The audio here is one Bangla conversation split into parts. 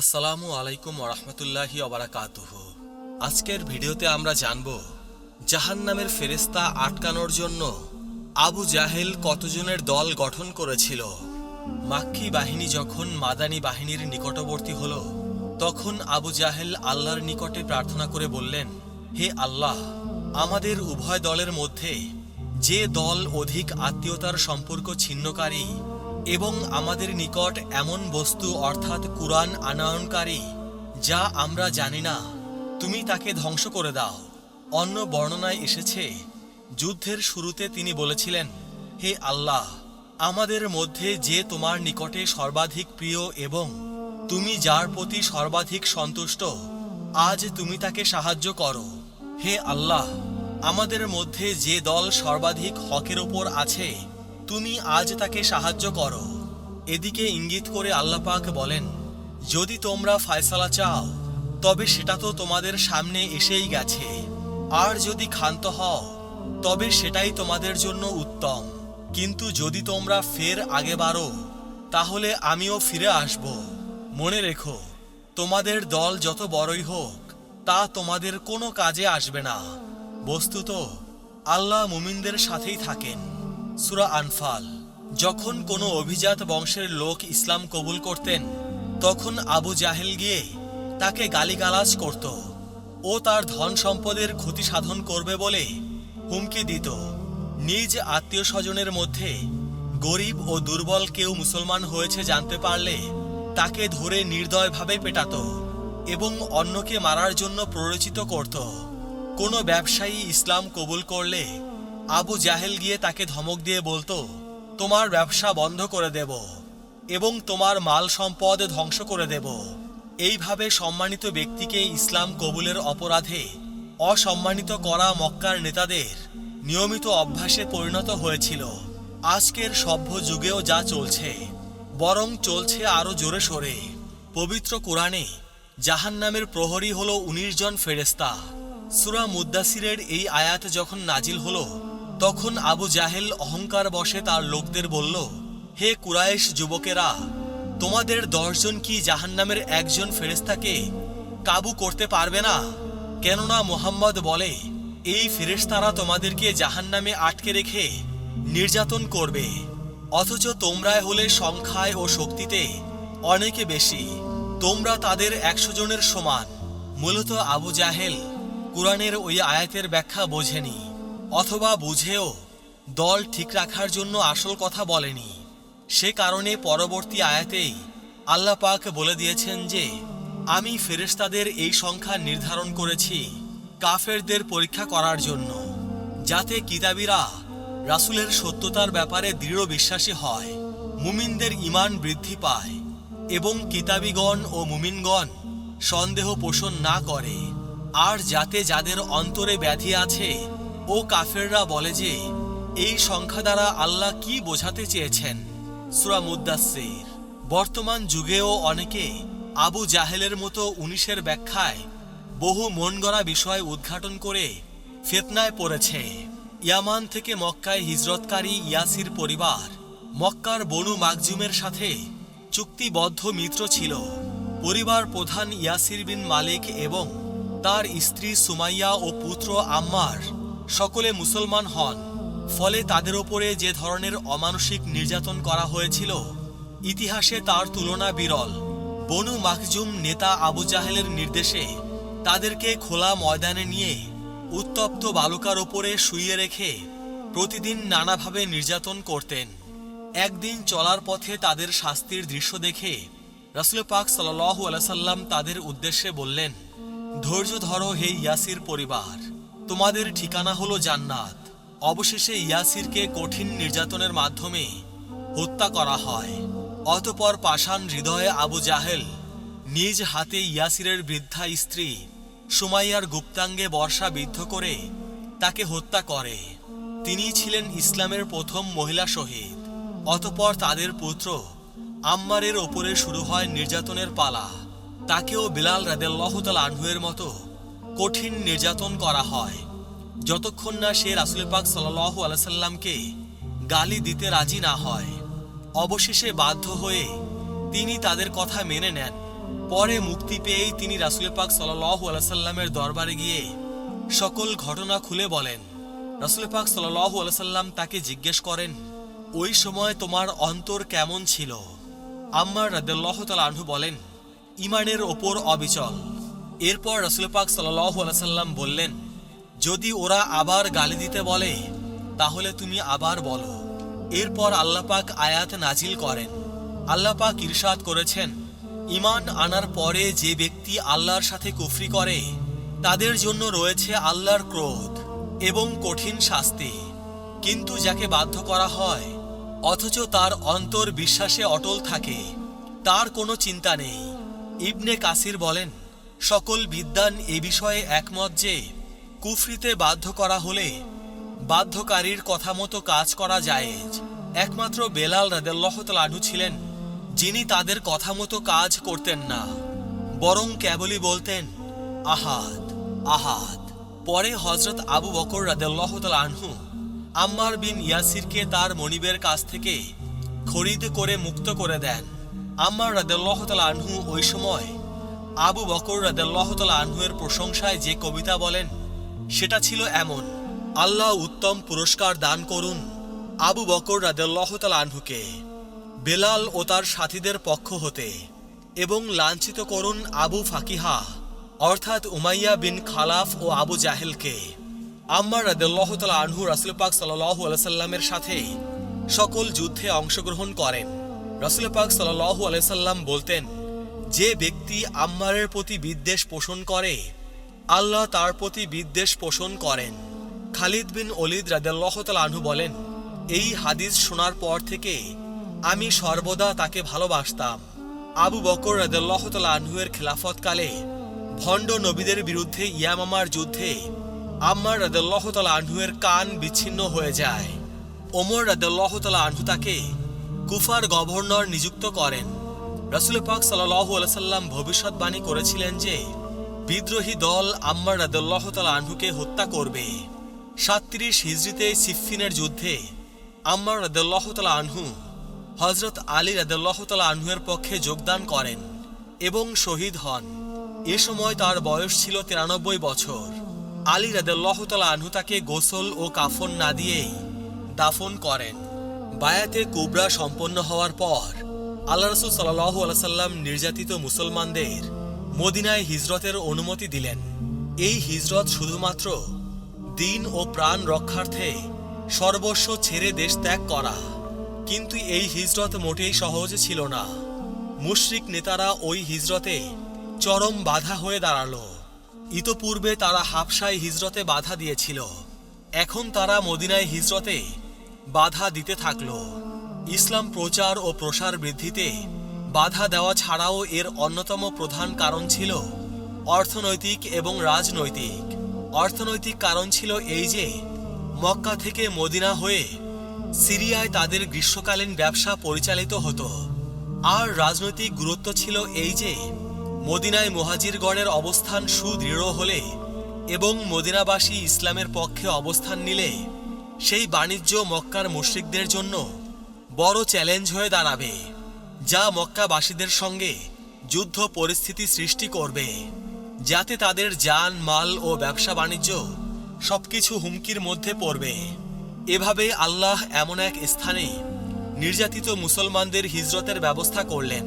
আসসালামু আলাইকুম ওরহমতুল্লাহি অবরাকাতুহ আজকের ভিডিওতে আমরা জানব, জাহান্নামের ফেরেস্তা আটকানোর জন্য আবু জাহেল কতজনের দল গঠন করেছিল? মাক্কি বাহিনী যখন মাদানী বাহিনীর নিকটবর্তী হল, তখন আবু জাহেল আল্লাহর নিকটে প্রার্থনা করে বললেন, হে আল্লাহ, আমাদের উভয় দলের মধ্যে যে দল অধিক আত্মীয়তার সম্পর্ক ছিন্নকারী এবং আমাদের নিকট এমন বস্তু অর্থাৎ কুরআন আনয়নকারী, যা আমরা জানি না, তুমি তাকে ধ্বংস করে দাও। অন্য বর্ণনায় এসেছে, যুদ্ধের শুরুতে তিনি বলেছিলেন, হে আল্লাহ, আমাদের মধ্যে যে তোমার নিকটে সর্বাধিক প্রিয় এবং তুমি যার প্রতি সর্বাধিক সন্তুষ্ট, আজ তুমি তাকে সাহায্য করো। হে আল্লাহ, আমাদের মধ্যে যে দল সর্বাধিক হকের ওপর আছে তুমি আজ তাকে সাহায্য করো। এদিকে ইঙ্গিত করে আল্লাপাক বলেন, যদি তোমরা ফায়সালা চাও, তবে সেটা তো তোমাদের সামনে এসেই গেছে। আর যদি ক্ষান্ত হও, তবে সেটাই তোমাদের জন্য উত্তম। কিন্তু যদি তোমরা ফের আগে বাড়ো, তাহলে আমিও ফিরে আসব। মনে রেখো, তোমাদের দল যত বড়ই হোক, তা তোমাদের কোনো কাজে আসবে না। বস্তুত, আল্লাহ মুমিনদের সাথেই থাকেন। সুরা আনফাল। যখন কোনো অভিজাত বংশের লোক ইসলাম কবুল করতেন, তখন আবু জাহেল গিয়ে তাকে গালিগালাজ করত ও তার ধন সম্পদের ক্ষতি সাধন করবে বলে হুমকি দিত। নিজ আত্মীয় স্বজনের মধ্যে গরিব ও দুর্বল কেউ মুসলমান হয়েছে জানতে পারলে তাকে ধরে নির্দয়ভাবে পেটাত এবং অন্যকে মারার জন্য প্ররোচিত করত। কোনো ব্যবসায়ী ইসলাম কবুল করলে আবু জাহেল গিয়ে তাকে ধমক দিয়ে বলতো, তোমার ব্যবসা বন্ধ করে দেব এবং তোমার মাল সম্পদ ধ্বংস করে দেব। এইভাবে সম্মানিত ব্যক্তিকে ইসলাম কবুলের অপরাধে, অসম্মানিত করা মক্কার নেতাদের নিয়মিত অভ্যাসে পরিণত হয়েছিল। আজকের সভ্য যুগেও যা চলছে, বরং চলছে আরও জোরে সোরে। পবিত্র কোরআনে জাহান্নামের প্রহরী হল উনিশ জন ফেরেস্তা সুরা মুদ্দাসিরের এই আয়াত যখন নাজিল হলো তখন আবু জাহেল অহংকার বসে তার লোকদের বলল, হে কুরায়েশ যুবকেরা, তোমাদের দশজন কি জাহান্নামের একজন ফেরেস্তাকে কাবু করতে পারবে না? কেননা মোহাম্মদ বলে, এই ফেরেশতারা তোমাদেরকে জাহান্নামে আটকে রেখে নির্যাতন করবে। অথচ তোমরাই হলে সংখ্যায় ও শক্তিতে অনেকে বেশি। তোমরা তাদের একশো জনের সমান। মূলত আবু জাহেল কোরআনের ওই আয়াতের ব্যাখ্যা বোঝেনি। অথবা বুঝেও, দল ঠিক রাখার জন্য আসল কথা বলেনি। সে কারণে পরবর্তী আয়াতেই আল্লাহ পাক বলে দিয়েছেন যে, আমি ফেরেশতাদের এই সংখ্যা নির্ধারণ করেছি কাফেরদের পরীক্ষা করার জন্য, যাতে কিতাবিরা রাসূলের সত্যতার ব্যাপারে দৃঢ় বিশ্বাসী হয়, মুমিনদের ঈমান বৃদ্ধি পায় এবং কিতাবিগণ ও মুমিনগণ সন্দেহ পোষণ না করে, আর যাতে যাদের অন্তরে ব্যাধি আছে ও কাফেররা বলে যে, এই সংখ্যা দ্বারা আল্লাহ কি বোঝাতে চেয়েছেন? সুরা মুদাসির বর্তমান যুগেও অনেকে আবু জাহেলের মতো উনিশের ব্যাখ্যায় বহু মন গড়া বিষয় উদ্ঘাটন করে ফেতনায় পড়েছে। ইয়ামান থেকে মক্কায় হিজরতকারী ইয়াসির পরিবার মক্কার বনু মাকজুমের সাথে চুক্তিবদ্ধ মিত্র ছিল। পরিবার প্রধান ইয়াসির বিন মালিক এবং তার স্ত্রী সুমাইয়া ও পুত্র আম্মার সকলে মুসলমান হন। ফলে তাদের ওপরে যে ধরনের অমানসিক নির্যাতন করা হয়েছিল, ইতিহাসে তার তুলনা বিরল। বনু মাকজুম নেতা আবু জাহেলের নির্দেশে তাদেরকে খোলা ময়দানে নিয়ে উত্তপ্ত বালুকার ওপরে শুইয়ে রেখে প্রতিদিন নানাভাবে নির্যাতন করতেন। একদিন চলার পথে তাদের শাস্তির দৃশ্য দেখে রাসুল পাক সাল্লাহ আলাইসাল্লাম তাদের উদ্দেশ্যে বললেন, ধৈর্য ধরো হে ইয়াসির পরিবার। তোমাদের ঠিকানা হলো জান্নাত। অবশেষে ইয়াসিরকে কঠিন নির্যাতনের মাধ্যমে হত্যা করা হয়। অতপর পাষাণ হৃদয়ে আবু জাহেল নিজ হাতে ইয়াসিরের বৃদ্ধা স্ত্রী সুমাইয়ার গুপ্তাঙ্গে বর্ষা বিদ্ধ করে তাকে হত্যা করে। তিনি ছিলেন ইসলামের প্রথম মহিলা শহীদ। অতপর তাদের পুত্র আম্মারের ওপরে শুরু হয় নির্যাতনের পালা। তাকেও বিলাল রাদেল্লাহতাল আনহুয়ের মতো কঠিন নির্যাতন করা হয়। যতক্ষণ না সে রাসুল পাক সাল্লাহ আলাইসাল্লামকে গালি দিতে রাজি না হয়, অবশেষে বাধ্য হয়ে তিনি তাদের কথা মেনে নেন। পরে মুক্তি পেয়েই তিনি রাসুল পাক সাল্লাহ আলাইসাল্লামের দরবারে গিয়ে সকল ঘটনা খুলে বলেন। রাসুল পাক সাল্লাহ আলাইসাল্লাম তাকে জিজ্ঞেস করেন, ওই সময় তোমার অন্তর কেমন ছিল? আম্মার রাদেল্লাহ তাল বলেন, ইমানের ওপর অবিচল। এরপর রাসুল পাক সাল্লাহ বললেন, যদি ওরা আবার গালি দিতে বলে, তাহলে তুমি আবার বলো। এরপর আল্লাপাক আয়াত নাজিল করেন। আল্লাপাক ইরশাদ করেছেন ইমান আনার পরে যে ব্যক্তি আল্লাহর সাথে কুফরি করে, তাদের জন্য রয়েছে আল্লাহর ক্রোধ এবং কঠিন শাস্তি। কিন্তু যাকে বাধ্য করা হয়, অথচ তার অন্তর বিশ্বাসে অটল থাকে, তার কোনো চিন্তা নেই। ইবনে কাসির বলেন সকল বিদ্বান এ বিষয়ে একমত যে, কুফরিতে বাধ্য করা হলে বাধ্যকারীর কথা মতো কাজ করা জায়েজ একমাত্র বেলাল রাদেল্লাহতাল আনহু ছিলেন, যিনি তাদের কথা মতো কাজ করতেন না, বরং কেবলই বলতেন, আহাদ আহাদ। পরে হজরত আবু বকর রাদেল্লাহতাল আনহু আম্মার বিন ইয়াসিরকে তার মনিবের কাছ থেকে খরিদ করে মুক্ত করে দেন। আম্মার রাদেল্লাহতাল আনহু ওই সময় আবু বকর রাদেল্লাহতাল আনহুয়ের প্রশংসায় যে কবিতা বলেন, সেটা ছিল এমন, আল্লাহ উত্তম পুরস্কার দান করুন আবু বকর রাদেল্লাহতাল আনহুকে। বেলাল ও তার সাথীদের পক্ষ হতে এবং লাঞ্ছিত করুন আবু ফাকিহা, অর্থাৎ উমাইয়া বিন খালাফ ও আবু জাহেলকে। আম্মার রাদেল্লাহতাল আনহু রাসুল পাক সাল্লাহ আলাইসাল্লামের সাথে সকল যুদ্ধে অংশগ্রহণ করেন। রাসুল পাক সাল্লাহ আলাইসাল্লাম বলতেন যে ব্যক্তি আম্মারের প্রতি বিদ্বেষ পোষণ করে, আল্লাহ তার প্রতি বিদ্বেষ পোষণ করেন। খালিদ বিন অলিদ রাদেল্লাহতাল আনহু বলেন, এই হাদিস শোনার পর থেকে আমি সর্বদা তাকে ভালোবাসতাম। আবু বকর রাদেল্লাহতাল আনহুয়ের খেলাফতকালে ভণ্ড নবীদের বিরুদ্ধে ইয়ামামার যুদ্ধে আম্মার রাদেল্লাহতাল আনহুয়ের কান বিচ্ছিন্ন হয়ে যায়। ওমর রাদেল্লাহতাল আনহু তাকে কুফার গভর্নর নিযুক্ত করেন। রাসুল পাক সাল্লাহ আলসাল্লাম ভবিষ্যৎবাণী করেছিলেন যে, বিদ্রোহী দল আম্মার রাদুল্লাহতাল আনহুকে হত্যা করবে। সাত্রিশ হিজড়িতে সিফিনের যুদ্ধে আম্মার রাদুল্লাহতাল আনহু হজরত আলী রাদুল্লাহতাল আনহুয়ের পক্ষে যোগদান করেন এবং শহীদ হন। এ সময় তার বয়স ছিল তিরানব্বই বছর। আলী রাদুল্লাহতাল আনহু তাকে গোসল ও কাফন না দিয়েই দাফন করেন। বায়াতে কুবরা সম্পন্ন হওয়ার পর আল্লাহ রসুল সাল্লাহ আলাইসাল্লাম নির্যাতিত মুসলমানদের মদিনায় হিজরতের অনুমতি দিলেন। এই হিজরত শুধুমাত্র দিন ও প্রাণ রক্ষার্থে সর্বস্ব ছেড়ে দেশ ত্যাগ করা। কিন্তু এই হিজরত মোটেই সহজ ছিল না। মুশরিক নেতারা ওই হিজরতে চরম বাধা হয়ে দাঁড়াল। ইতপূর্বে তারা হাফসায় হিজরতে বাধা দিয়েছিল। এখন তারা মদিনায় হিজরতে বাধা দিতে থাকল। ইসলাম প্রচার ও প্রসার বৃদ্ধিতে বাধা দেওয়া ছাড়াও এর অন্যতম প্রধান কারণ ছিল অর্থনৈতিক এবং রাজনৈতিক। অর্থনৈতিক কারণ ছিল এই যে, মক্কা থেকে মদিনা হয়ে সিরিয়ায় তাদের গ্রীষ্মকালীন ব্যবসা পরিচালিত হতো। আর রাজনৈতিক গুরুত্ব ছিল এই যে, মদিনায় মুহাজিরগণের অবস্থান সুদৃঢ় হলে এবং মদিনাবাসী ইসলামের পক্ষে অবস্থান নিলে সেই বাণিজ্য মক্কার মুশ্রিকদের জন্য বড় চ্যালেঞ্জ হয়ে দাঁড়াবে, যা মক্কাবাসীদের সঙ্গে যুদ্ধ পরিস্থিতি সৃষ্টি করবে, যাতে তাদের যান, মাল ও ব্যবসা বাণিজ্য সবকিছু হুমকির মধ্যে পড়বে। এভাবে আল্লাহ এমন এক স্থানে নির্যাতিত মুসলমানদের হিজরতের ব্যবস্থা করলেন,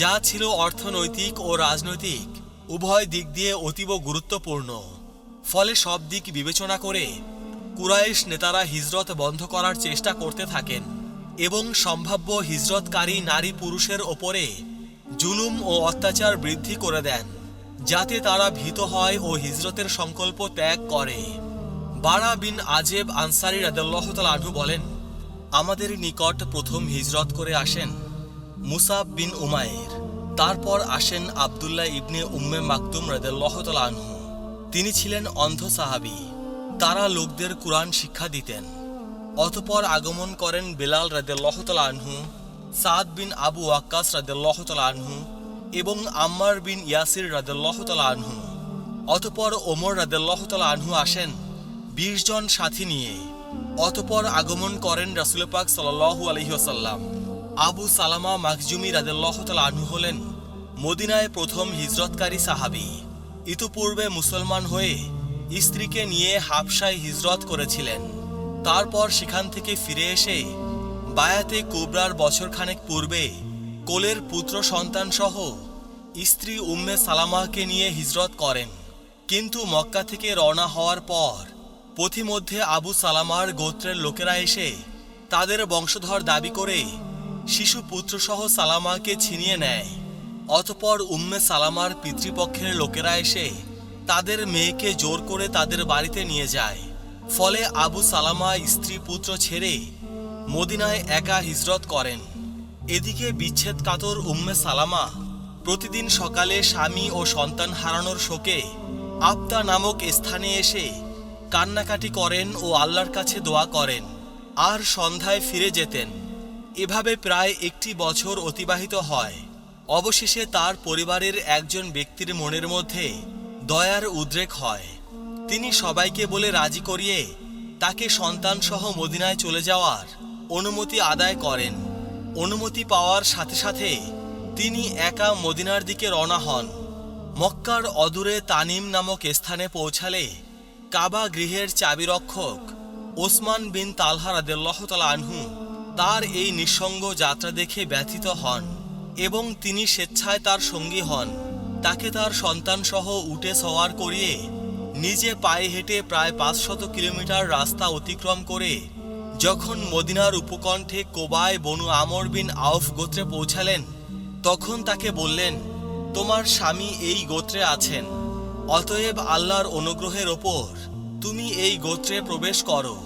যা ছিল অর্থনৈতিক ও রাজনৈতিক উভয় দিক দিয়ে অতীব গুরুত্বপূর্ণ। ফলে সব দিক বিবেচনা করে কুরাইশ নেতারা হিজরত বন্ধ করার চেষ্টা করতে থাকেন। এবং সম্ভাব্য হিজরতকারী নারী পুরুষের ওপরে জুলুম ও অত্যাচার বৃদ্ধি করে দেন, যাতে তারা ভীত হয় ও হিজরতের সংকল্প ত্যাগ করে। বারা বিন আজেব আনসারি রাদাল্লাহতাল আনহু বলেন, আমাদের নিকট প্রথম হিজরত করে আসেন মুসাব বিন উমায়ের তারপর আসেন আবদুল্লাহ ইবনে উম্মে মাকতুম রাদাল্লাহতাল আনহু। তিনি ছিলেন অন্ধ সাহাবি, তারা লোকদের কোরআন শিক্ষা দিতেন। অতপর আগমন করেন বেলাল রাদেল্লাহতাল আনহু, সাদ বিন আবু ওয়াক্কাস রাদেল্লাহতাল আনহু এবং আম্মার বিন ইয়াসির রাদেল্লাহতাল আনহু। অতপর ওমর রাদেল্লাহতাল আনহু আসেন বিশ জন সাথী নিয়ে। অতপর আগমন করেন রাসুল পাক সাল্লাহু আলহিহাসাল্লাম আবু সালামা মাকজুমি রাদেল্লাহতাল আনহু হলেন মদিনায় প্রথম হিজরতকারী সাহাবী। ইতিপূর্বে মুসলমান হয়ে স্ত্রীকে নিয়ে হাবসায় হিজরত করেছিলেন। তারপর সেখান থেকে ফিরে এসে বায়াতে কুবরার বছরখানেক পূর্বে কোলের পুত্র সন্তান সহ স্ত্রী উম্মে সালামাকে নিয়ে হিজরত করেন। কিন্তু মক্কা থেকে রওনা হওয়ার পর পথিমধ্যে আবু সালামার গোত্রের লোকেরা এসে তাদের বংশধর দাবি করে শিশু পুত্রসহ সালামাকে ছিনিয়ে নেয়। অতপর উম্মে সালামার পিতৃপক্ষের লোকেরা এসে তাদের মেয়েকে জোর করে তাদের বাড়িতে নিয়ে যায়। ফলে আবু সালামা স্ত্রী পুত্র ছেড়ে মদিনায় একা হিজরত করেন। এদিকে বিচ্ছেদ কাতর উম্মে সালামা প্রতিদিন সকালে স্বামী ও সন্তান হারানোর শোকে আপ্তা নামক স্থানে এসে কান্নাকাটি করেন ও আল্লাহর কাছে দোয়া করেন, আর সন্ধ্যায় ফিরে যেতেন। এভাবে প্রায় একটি বছর অতিবাহিত হয়। অবশেষে তার পরিবারের একজন ব্যক্তির মনের মধ্যে দয়ার উদ্রেক হয়। তিনি সবাইকে বলে রাজি করিয়ে তাকে সন্তানসহ মদিনায় চলে যাওয়ার অনুমতি আদায় করেন। অনুমতি পাওয়ার সাথে সাথে তিনি একা মদিনার দিকে রওনা হন। মক্কার অদূরে তানিম নামক স্থানে পৌঁছালে কাবা গৃহের চাবিরক্ষক ওসমান বিন তালহা রাদেল্লাহ আনহু তার এই নিঃসঙ্গ যাত্রা দেখে ব্যথিত হন এবং তিনি স্বেচ্ছায় তার সঙ্গী হন। তাকে তার সন্তানসহ উঠে সওয়ার করিয়ে নিজে পায়ে হেঁটে প্রায় পাঁচশত কিলোমিটার রাস্তা অতিক্রম করে যখন মদিনার উপকণ্ঠে কোবায় বনু আমর বিন আউফ গোত্রে পৌঁছালেন, তখন তাকে বললেন, তোমার স্বামী এই গোত্রে আছেন, অতএব আল্লাহর অনুগ্রহের ওপর তুমি এই গোত্রে প্রবেশ করো।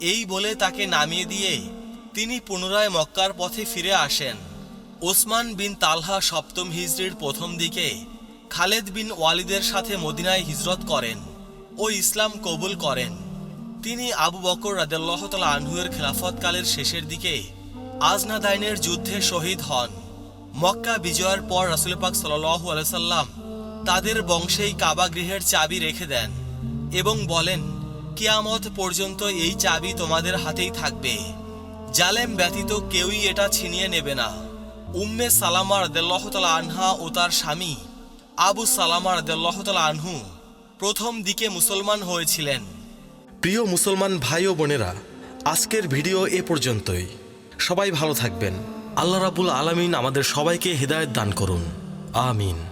এই বলে তাকে নামিয়ে দিয়ে তিনি পুনরায় মক্কার পথে ফিরে আসেন। ওসমান বিন তালহা সপ্তম হিজরির প্রথম দিকে খালেদ বিন ওয়ালিদের সাথে মদিনায় হিজরত করেন ও ইসলাম কবুল করেন। তিনি আবু বকর রাদেল্লাহতালা আনহুয়ের খেলাফতকালের শেষের দিকে আজনাদাইনের যুদ্ধে শহীদ হন। মক্কা বিজয়ের পর রাসুল পাক সাল্লু আলাইসাল্লাম তাদের বংশেই কাবা গৃহের চাবি রেখে দেন এবং বলেন, কিয়ামত পর্যন্ত এই চাবি তোমাদের হাতেই থাকবে। জালেম ব্যতীত কেউই এটা ছিনিয়ে নেবে না। উম্মে সালামার দেল্লাহতালা আনহা ও তার স্বামী আবু সালামার দেল্লাহতালা আনহু প্রথম দিকে মুসলমান হয়েছিলেন। প্রিয় মুসলমান ভাই ও বোনেরা, আজকের ভিডিও এ পর্যন্তই। সবাই ভালো থাকবেন। আল্লাহ রাবুল আলমিন আমাদের সবাইকে হৃদায়ত দান করুন। আমিন।